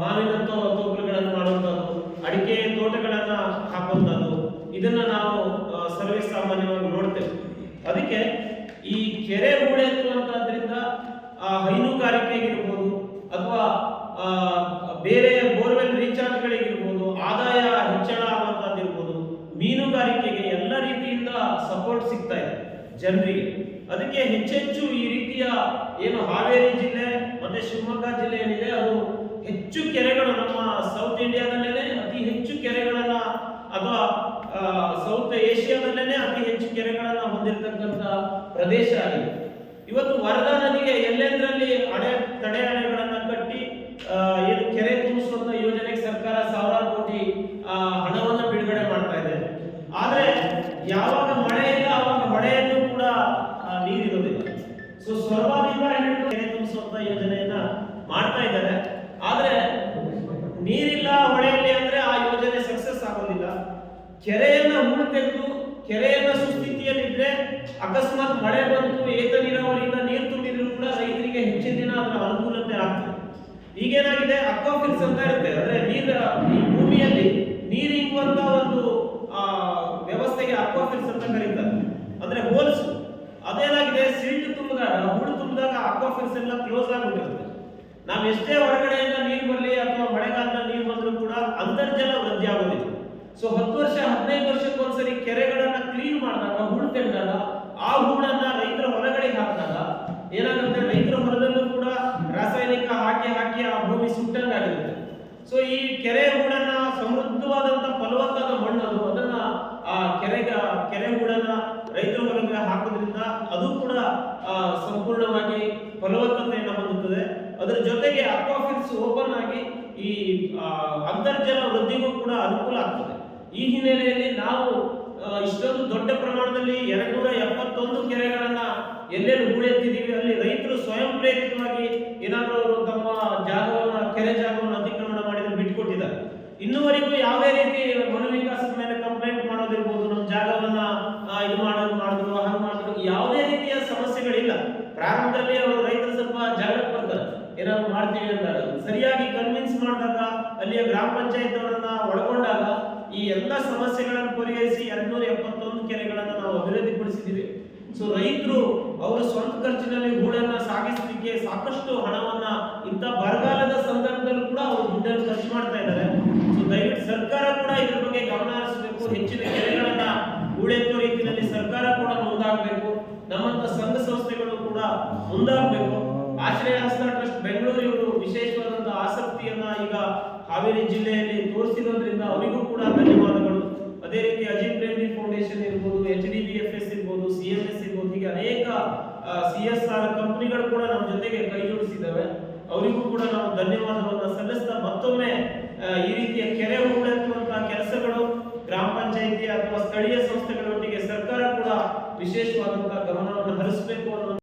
ಮಾವಿನ ತೋಪುಗಳನ್ನು ಮಾಡುವಂಥದ್ದು, ಅಡಿಕೆ ತೋಟಗಳನ್ನ ಹಾಕುವಂಥದ್ದು, ಇದನ್ನ ನಾವು ಸರ್ವೇ ಸಾಮಾನ್ಯವಾಗಿ ನೋಡ್ತೇವೆ. ಅದಕ್ಕೆ ಈ ಕೆರೆ ಹೂಳೆ ಆ, ಹೈನುಗಾರಿಕೆಗಿರ್ಬೋದು, ಅಥವಾ ಬೇರೆ ಬೋರ್ವೆಲ್ ರೀಚಾರ್ಜ್ಗಳಿಗಿರ್ಬೋದು, ಆದಾಯ ಹೆಚ್ಚಳ ಆಗುವಂತದ್ದಿರ್ಬೋದು ಮೀನುಗಾರಿಕೆಗೆ ಎಲ್ಲ ರೀತಿಯಿಂದ ಸಪೋರ್ಟ್ ಸಿಗ್ತಾ ಇದೆ. ಜನರಿಗೆ. ಅದಕ್ಕೆ ಹೆಚ್ಚೆಚ್ಚು ಈ ರೀತಿಯ ಏನು ಹಾವೇರಿ ಜಿಲ್ಲೆ, ಮತ್ತೆ ಶಿವಮೊಗ್ಗ ಜಿಲ್ಲೆ ಏನಿದೆ ಅದು ಹೆಚ್ಚು ಕೆರೆಗಳು ನಮ್ಮ ಸೌತ್ ಇಂಡಿಯಾದಲ್ಲೇನೆ ಅತಿ ಹೆಚ್ಚು ಕೆರೆಗಳನ್ನ, ಅಥವಾ ಸೌತ್ ಏಷ್ಯಾದಲ್ಲೇನೆ ಅತಿ ಹೆಚ್ಚು ಕೆರೆಗಳನ್ನ ಹೊಂದಿರತಕ್ಕಂತ ಪ್ರದೇಶ ಆಗಿದೆ. ಇವತ್ತು ವರದಾ ನದಿಗೆ ಎಲ್ಲೆಂದರಲ್ಲಿ ಅಡೆ ತಡೆ ಅಣೆಗಳನ್ನ ಕಟ್ಟಿ ಏನು ಕೆರೆ ತುಂಬಿಸುವಂತ ಯೋಜನೆಗೆ ಸರ್ಕಾರ ಸಾವಿರಾರು ಕೋಟಿ ಹಣವನ್ನ ಬಿಡುಗಡೆ ಮಾಡ್ತಾ ಇದೆ. ಆದ್ರೆ ಯಾವಾಗ ಯೋಜನೆಯನ್ನ ಮಾಡ್ತಾ ಇದ್ದಾರೆ. ಆದ್ರೆ ನೀರಿಲ್ಲ ಹೊಳೆಯಲ್ಲಿ ಅಂದ್ರೆ ಆ ಯೋಜನೆ ಸಕ್ಸಸ್ ಆಗೋದಿಲ್ಲ. ಕೆರೆಯನ್ನ ಹೂಳು ತೆಗೆದು, ಕೆರೆಯನ್ನ ಸುಸ್ಥಿತಿಯಲ್ಲಿದ್ರೆ ಅಕಸ್ಮಾತ್ ಮಳೆ ಬಂತು, ಏತ ನೀರಾವರಿಯಿಂದ ನೀರು ತುಂಬಿದ್ರು ಕೂಡ ರೈತರಿಗೆ ಹೆಚ್ಚಿನ ದಿನ ಅದರ ಅನುಕೂಲತೆ ಆಗ್ತದೆ. ಈಗೇನಾಗಿದೆ? ಅಕ್ವಾಫಿಕ್ಸ್ ಅಂತ ಇರುತ್ತೆ ಅಂದ್ರೆ ನೀರ ಈ ಭೂಮಿಯಲ್ಲಿ ನೀರು ಇಂಗುವಂತ ಒಂದು ಆ, ವ್ಯವಸ್ಥೆಗೆ ಅಕ್ವಾಫಿಲ್ಸ್ ಅಂತ ಕರೀತಾರೆ ಅಂದ್ರೆ ಹೋಲ್ಸ್ ಅದೇನಾಗಿದೆ ಸಿಲ್ಟ್ ತುಂಬಿದಾಗ ಹೂಳು ತುಂಬಿದಾಗ ಅಕ್ವಾಫಿಲ್ಸ್ ಎಲ್ಲ ಕ್ಲೋಸ್ ಆಗ್ಬಿಟ್ಟಿರುತ್ತೆ ನಾವು ಎಷ್ಟೇ ಹೊರಗಡೆಯಿಂದ ನೀರು ಬರಲಿ ಅಥವಾ ಮಳೆಗಾಲದ ನೀರು ಬಂದರೂ ಕೂಡ ಅಂತರ್ಜಲ ವೃದ್ಧಿ ಆಗೋದಿಲ್ಲ. ಸೊ ಹತ್ತು ವರ್ಷ, ಹದಿನೈದು ವರ್ಷಕ್ಕೊಂದ್ಸರಿ ಕೆರೆಗಳನ್ನ ಕ್ಲೀನ್ ಮಾಡಿದಾಗ, ಹೂಳು ತೆಗೆದಾಗ ಆ ಹೂಳನ್ನ ರೈತರ ಹೊರಗಡೆ ಹಾಕಿದಾಗ ಏನಾಗುತ್ತೆ? ರೈತರ ಹೊಲದಲ್ಲೂ ಕೂಡ ರಾಸಾಯನಿಕ ಹಾಕಿ ಹಾಕಿ, ಆ ಭೂಮಿ ಸುಟ್ಟಂಗಾಗಿರುತ್ತೆ ಸೊ ಈ ಕೆರೆ ಹೂಳನ್ನ ಸಮೃದ್ಧವಾದಂತ ಫಲವತ್ತಾದ ಮಣ್ಣು ಅದು ಅದನ್ನ ಆ ಕೆರೆಗ, ಕೆರೆ ಹೂಳನ್ನ ರೈತರ ಹೊಲಕ್ಕೆ ಹಾಕೋದ್ರಿಂದ ಅದು ಕೂಡ ಸಂಪೂರ್ಣವಾಗಿ ಜೊತೆಗೆ ಅಕ್ವಾಫಿಲ್ಸ್ ಓಪನ್ ಆಗಿ ಈ ಅಂತರ್ಜಲ ವೃದ್ಧಿಗೂ ಕೂಡ ಅನುಕೂಲ ಆಗ್ತದೆ. ಈ ಹಿನ್ನೆಲೆಯಲ್ಲಿ ನಾವು ಇಷ್ಟೊಂದು ದೊಡ್ಡ ಪ್ರಮಾಣದಲ್ಲಿ ಎರಡ್ನೂರ ಎಪ್ಪತ್ತೊಂದು ಕೆರೆಗಳನ್ನ ಎಲ್ಲೆಲ್ಲಿ ಹೂಳೆತ್ತಿದ್ದೀವಿ ಅಲ್ಲಿ ರೈತರು ಸ್ವಯಂ ಪ್ರೇರಿತವಾಗಿ ಏನಾದರೂ ಅವರು ತಮ್ಮ ಜಾಗವನ್ನ, ಕೆರೆ ಜಾಗವನ್ನು ಅತಿಕ್ರಮಣ ಮಾಡಿದ್ರೆ ಬಿಟ್ಕೊಟ್ಟಿದ್ದಾರೆ. ಇನ್ನುವರೆಗೂ ಯಾವುದೇ ರೀತಿ ಮನು ವಿಕಾಸದ ಮೇಲೆ ಕಂಪ್ಲೇಂಟ್ ಮಾಡೋದಿರ್ಬೋದು, ನಮ್ಮ ಜಾಗವನ್ನ ಇದು ಮಾಡೋದು ಮಾಡಿದ್ರು, ಹಾಗೆ ಮಾಡಿದ್ರು, ಯಾವುದೇ ರೀತಿಯ ಸಮಸ್ಯೆಗಳಿಲ್ಲ. ಪ್ರಾರಂಭದಲ್ಲಿ ಅವರು ಏನಾದ್ರು ಮಾಡ್ತೀವಿ ಅಂದಾಗ ಸರಿಯಾಗಿ ಕನ್ವಿನ್ಸ್ ಮಾಡಿದಾಗ, ಅಲ್ಲಿಯ ಗ್ರಾಮ ಪಂಚಾಯತ್ ಅವರನ್ನ ಒಳಗೊಂಡಾಗ ಈ ಎಲ್ಲ ಸಮಸ್ಯೆಗಳನ್ನು ಪರಿಹರಿಸಿ ಎರಡ್ನೂರ ಎಪ್ಪತ್ತೊಂದು ಕೆರೆಗಳನ್ನು ನಾವು ಅಭಿವೃದ್ಧಿಪಡಿಸಿದ್ದೀವಿ. ಸೊ ರೈತರು ಅವರ ಸ್ವಂತ ಖರ್ಚಿನಲ್ಲಿ ಹೂಳನ್ನ ಸಾಗಿಸಲಿಕ್ಕೆ ಸಾಕಷ್ಟು ಹಣವನ್ನ ಇಂಥ ಬರಗಾಲದ ಸಂದರ್ಭದಲ್ಲೂ ಕೂಡ ಅವರು ದುಡ್ಡನ್ನು ಖರ್ಚು ಮಾಡ್ತಾ ಇದ್ದಾರೆ. ಸೊ ದಯವಿಟ್ಟು ಸರ್ಕಾರ ಕೂಡ ಇದ್ರ ಬಗ್ಗೆ ಗಮನ ಹರಿಸಬೇಕು. ಹೆಚ್ಚಿನ ಕೆರೆಗಳನ್ನ ಹೂಳೆತ್ತುವ ರೀತಿಯಲ್ಲಿ ಸರ್ಕಾರ ಕೂಡ ಮುಂದಾಗಬೇಕು ನಮ್ಮಂತ ಸಂಘ ಸಂಸ್ಥೆಗಳು ಕೂಡ ಮುಂದಾಗಬೇಕು ಆಶ್ರಯ ಹಸ್ತ ಟ್ರಸ್ಟ್ ಬೆಂಗಳೂರು ಇವರು ವಿಶೇಷವಾದಂತಹ ಆಸಕ್ತಿಯನ್ನ ಈಗ ಹಾವೇರಿ ಜಿಲ್ಲೆಯಲ್ಲಿ ತೋರಿಸಿರೋದ್ರಿಂದ ಅವರಿಗೂ ಕೂಡ ಧನ್ಯವಾದಗಳು. ಅದೇ ರೀತಿ ಅಜಿತ್ ಪ್ರೇಮಿ ಫೌಂಡೇಶನ್ ಇರ್ಬೋದು, H D B F S ಇರ್ಬೋದು, ಸಿ ಎಂ ಎಸ್ ಇರ್ಬೋದು, ಹೀಗೆ ಅನೇಕ ಸಿ ಎಸ್ ಆರ್ ಕಂಪನಿಗಳು ಕೂಡ ನಮ್ಮ ಜೊತೆಗೆ ಕೈ ಜೋಡಿಸಿದ್ದಾವೆ. ಅವರಿಗೂ ಕೂಡ ನಾವು ಧನ್ಯವಾದವನ್ನ ಸಲ್ಲಿಸ್ತಾ ಮತ್ತೊಮ್ಮೆ ಈ ರೀತಿಯ ಕೆರೆ ಹೂಳೆತ್ತುವಂತಹ ಕೆಲಸಗಳು ಗ್ರಾಮ ಪಂಚಾಯಿತಿ ಅಥವಾ ಸ್ಥಳೀಯ ಸಂಸ್ಥೆಗಳೊಟ್ಟಿಗೆ ಸರ್ಕಾರ ಕೂಡ ವಿಶೇಷವಾದಂತಹ ಗಮನವನ್ನು ಹರಿಸಬೇಕು ಅನ್ನೋ